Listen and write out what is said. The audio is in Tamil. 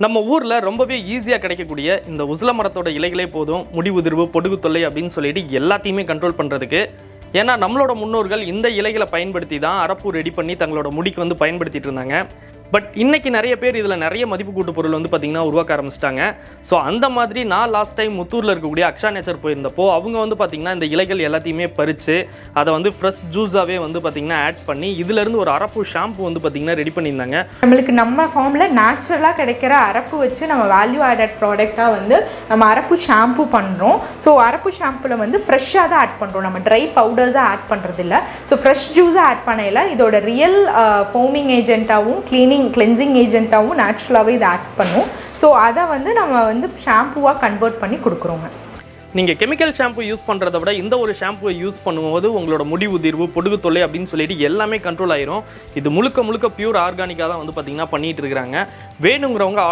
நம்ம ஊரில் ரொம்பவே ஈஸியாக கிடைக்கக்கூடிய இந்த உசில மரத்தோட இலைகளே போதும் முடி உதிர்வு பொடுகு தொல்லை அப்படின்னு சொல்லிட்டு எல்லாத்தையுமே கண்ட்ரோல் பண்ணுறதுக்கு ஏன்னா நம்மளோட முன்னோர்கள் இந்த இலைகளை பயன்படுத்தி தான் அரப்பு ரெடி பண்ணி தங்களோட முடிக்கு வந்து பயன்படுத்திட்டு இருந்தாங்க. பட் இன்றைக்கி நிறைய பேர் இதில் நிறைய மதிப்பு கூட்டு பொருள் வந்து பார்த்திங்கன்னா உருவாக்க ஆரம்பிச்சிட்டாங்க. ஸோ அந்த மாதிரி நான் லாஸ்ட் டைம் முத்தூரில் இருக்கக்கூடிய அக்ஷா நேச்சர் போயிருந்தப்போ அவங்க வந்து பார்த்திங்கன்னா இந்த இலைகள் எல்லாத்தையுமே பறித்து அதை வந்து ஃப்ரெஷ் ஜூஸாகவே வந்து பார்த்திங்கன்னா ஆட் பண்ணி இதுலேருந்து ஒரு அரப்பு ஷாம்பு வந்து பார்த்திங்கன்னா ரெடி பண்ணியிருந்தாங்க. நம்மளுக்கு நம்ம ஃபார்மில் நேச்சுரலாக கிடைக்கிற அரப்பு வச்சு நம்ம வேல்யூ ஆடட் ப்ராடக்டாக வந்து நம்ம அரப்பு ஷாம்பு பண்ணுறோம் ஸோ அரப்பு ஷாம்புல வந்து ஃப்ரெஷ்ஷாக தான் ஆட் பண்ணுறோம் நம்ம ட்ரை பவுடர்ஸாக ஆட் பண்ணுறது இல்லை ஸோ ஃப்ரெஷ் ஜூஸாக ஆட் பண்ணையில் இதோட ரியல் ஃபோமிங் ஏஜென்ட்டாகவும் க்ளீனிங் கிளென்சிங் ஏஜென்ட்டாகவும் நேச்சுரலாகவே இதை ஆட் பண்ணும். ஸோ அதை வந்து நம்ம வந்து ஷாம்புவாக கன்வெர்ட் பண்ணி கொடுக்குறோங்க. நீங்கள் கெமிக்கல் ஷாம்பு யூஸ் பண்ணுறத விட இந்த ஒரு ஷாம்புவை யூஸ் பண்ணும்போது உங்களோட முடி உதிர்வு பொடுகு தொல்லை அப்படின்னு சொல்லிட்டு எல்லாமே கண்ட்ரோல் ஆயிரும். இது முழுக்க முழுக்க பியூர் ஆர்கானிக்காக தான் வந்து பார்த்தீங்கன்னா பண்ணிட்டு இருக்கிறாங்க. வேணுங்கிறவங்க